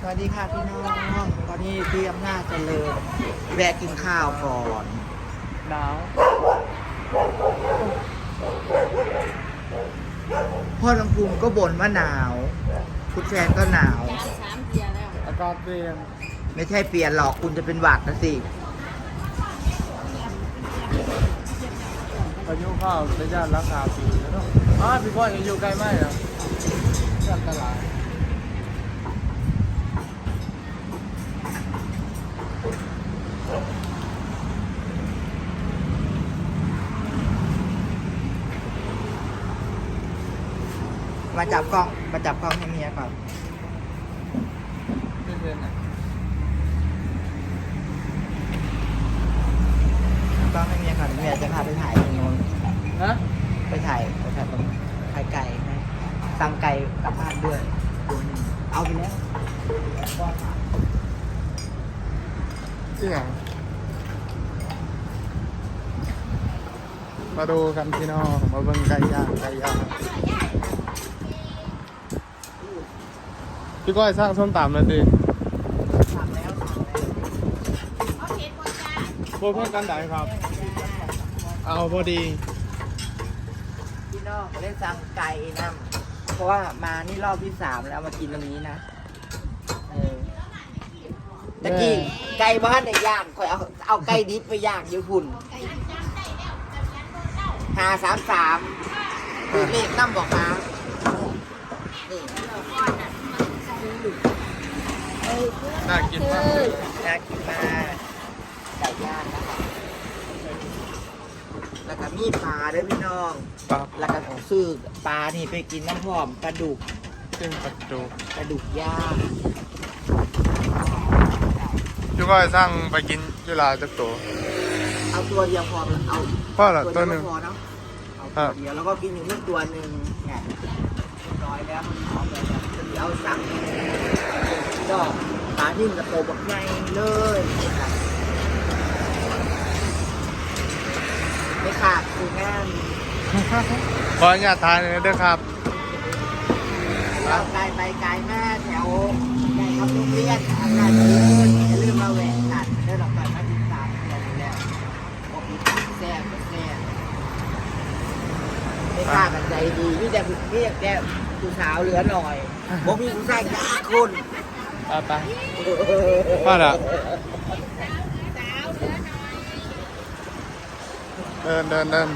สวัสดีค่ะพี่น้องตอนนี้ที่อำนาจเจริญแวะกินข้าวก่อนหนาวพ่อลำพูมก็บ่นว่าหนาวคุณแฟนก็หนาวจานสามเทียแล้วอากาศเปลี่ยนไม่ใช่เปลี่ยนหรอกคุณจะเป็นหวัดนะสิพายุเข้าระยะราคาปีแล้วเนาะอ้าวพี่ก้อยยังอยู่ใกล้ไหมอะที่อันตราย มาจับกล้องมาจับกล้องให้เมียก่อนที่เป็นอะกล้องให้เมียก่อนเมียจะพาไปถ่ายตรงโน้นฮะไปถ่ายไปถ่ายตรงถ่ายไก่นะสั่งไก่กลับบ้านด้วยตัวหนึ่งเอาไปแล้วที่ไหนมาดูกันพี่น้องมาเบิ่งไก่ย่างไก่ย่าง พี่ก้อยสร้างส้มตำเลยดิสั่งแล้วสั่งแล้วเอาเห็ดบนจานพวกเพื่อนกันไหนครับ เอาพอดีพี่น้องก็ได้สั่งไก่นะเพราะว่ามานี่รอบที่สามแล้วมากินตรงนี้นะเออตะกี้ไก่บ้านในย่างคอยเอาเอาไก่ดิบไปย่างอยู่หุ่นหาสามสามคือเลขน้ำบอกมานี่ น่ากินมากน่ากินมากไก่ย่างนะครับแล้วก็มีปลาด้วยพี่น้องปั๊บแล้วก็ซื้อปลานี่ไปกินน้ำหอมปลาดุกขึ้นประตูปลาดุกย่างพี่ก้อยสร้างไปกินยุลาจักตัว เอาตัวเดียวพอมันเอาพ่อละตัวหนึ่ง เดียก็พอเนาะเอาครัตัวบเดียวแล้วก็กินอยู่นึ่งตัวหนึ่งเนี่ยเรียบร้อยแล้วเอาไปแล้วเดี๋ยวเอาสั่งก็ ปลาที่มันจะโตแบบใหญ่เลยนะครับไม่ขาดคืองานขออนุญาตทานเลยเด้อครับ เราไกลไปไกลมากแถวใหญ่ครับโรงเรียนอากาศเย็นอย่าลืมมาแหวกกันได้หรอกไปมาติดตามเดือนแล้วบอกมีแซ่บแซ่บไม่กล้ากันใจดีนี่แต่นี่แต่แกผู้สาวเหลือหน่อยบอกมีผู้ชายยาคนไปไปว่าล่ะเดินเดินเดิน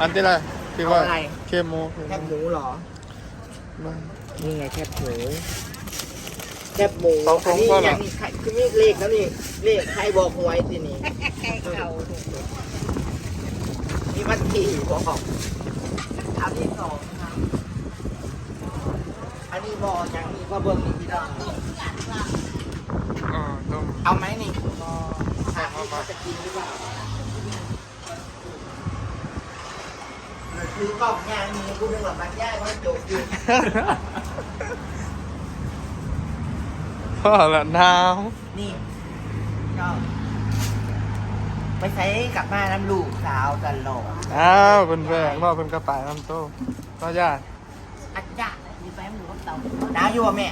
อันที่ไรพี่ก้อยเอาอะไร เคมโมแคบหมูเหรอ มา นี่ไงแคบหมูแคบหมูสองถุอันงนี้พอเหรอ ยังนี่ใครคือมีเลขแล้วนี่ เลขใครบอกหวยสินี่ไก่เก่ามีมันทีบอกเอาที่สองครับอั นนี้บออย่างนี้ก็เบิ้งนี่พี่น้องเออต้มเอาไหมนี่ถามว่าเขาจะกินหรือเปล่าคือกล่องยางนี้กูนึกว่ามันย่ายว่าโจกอยู่พ่อละหนาวนี่ชอบไปใช้กลับบ้านน้ำลูกสาวตลอดอ้าวเป็นแบกว่าเป็นกระต่ายน้ำโตพ่อญาติอาจารย์ มีไปหมูกับเต่าหนาวอยู่ป่ะแม่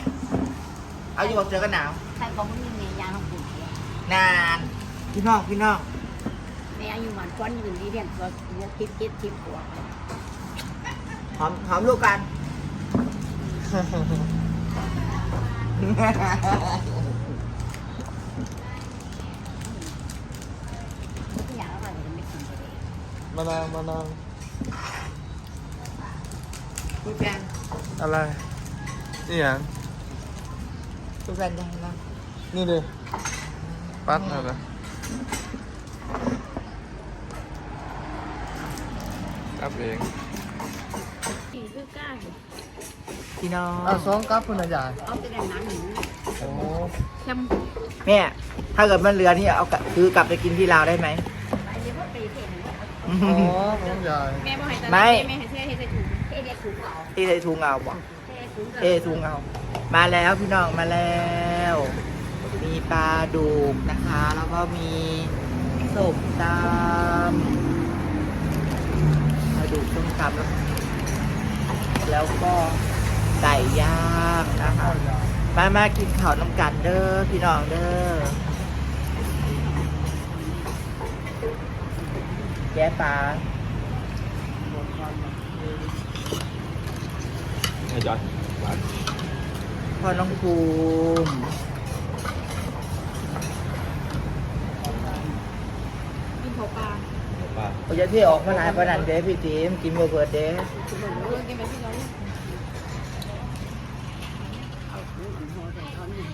เอาอยู่ป่ะเจอกันหนาว ใครบอกว่ามีเมียยางของคุณนาน พี่น้องพี่น้องแม่อายุมันก้อนอยู่ที่เรียนตัวคิดคิดคิดหัวหอมหอมลูกกันทุกอย่างแล้วก็จะไม่กินเลยมานาวมานาวคุณแฟน อะไรนี่อย่างคุณแฟนยังไงบ้างนี่ดิปัดอะไรกับเองกินคือกล้าพี่น้องอะสองกับคุณอาจารย์เอาไปแต่น้ำหนึ่งโอ้เข้มแม่ถ้าเกิดมันเหลือนี่เอากลับคือกลับไปกินที่ลาวได้ไหมไปเรียกว่าไปเทนโหของใหญ่แม่บอกให้ตอนไม่แม่ให้เชื่อให้ใส่ถุงเท่เด็ก เอาที่ใส่ถุงเอาบอกเทถุงเอทุงเอา มาแล้วพี่น้องมาแล้ว มีปลาดุกนะคะ แล้วก็มีสมตำปลาดุกส้มตำแล้วแล้วก็ไก่ย่างนะคะมามากินข้าวน้ำกันเด้อพี่น้องเด้อแกะปลา อ้จอยหวานพ่อน้องภูมิกินข้าวปลาปลาโอ้ยที่ออกมาหลายปานนันเด้พี่ทีมกินบ่เบิดเด้คือบอกว่ากินไปที่เราเอาหมูอันห่อใส่ช้อนหนึ่ง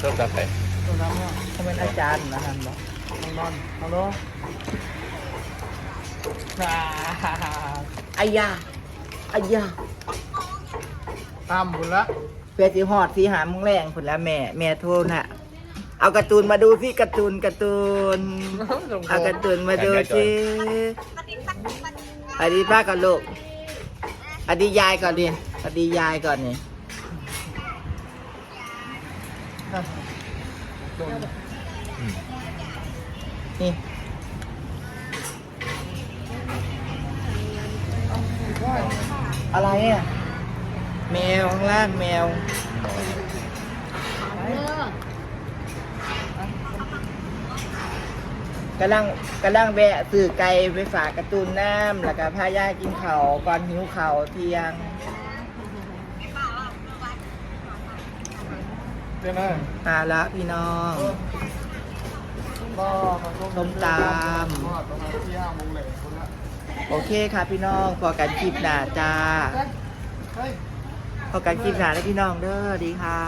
เริ่มจากไหนตัวน้ำเนี่ยเขาเป็นอาจารย์นะฮันบอกน้องนอนฮัลโหล อายาอายาตามบุญละเพื่อสิฮอดสิหามึงแรงผลละแม่ แม่โทรน่ะ เอาการ์ตูนมาดูสิการ์ตูนการ์ตูน เอาการ์ตูนมาดูสิสวัสดีป้าก่อนลูกสวัสดียายก่อนดิสวัสดียายก่อนนี่นี่ อะไรอะ แมวข้างล่างแมวเออกำลังกำลังแวะซื้อไก่ไปฝากการ์ตูนน้ำแล้วก็พาย่ากินเขาวก่อนหิวเขาวเที่ยงเจ้าหน้ามาละพี่น้องก็มาส้มตำประมาณที่ห้าโมงเลยคนละ โอเคค่ะพี่น้องพอกันคลิปหน้าจ้าพอกันคลิปหน้าแล้วพี่น้องเด้อดีค่ะ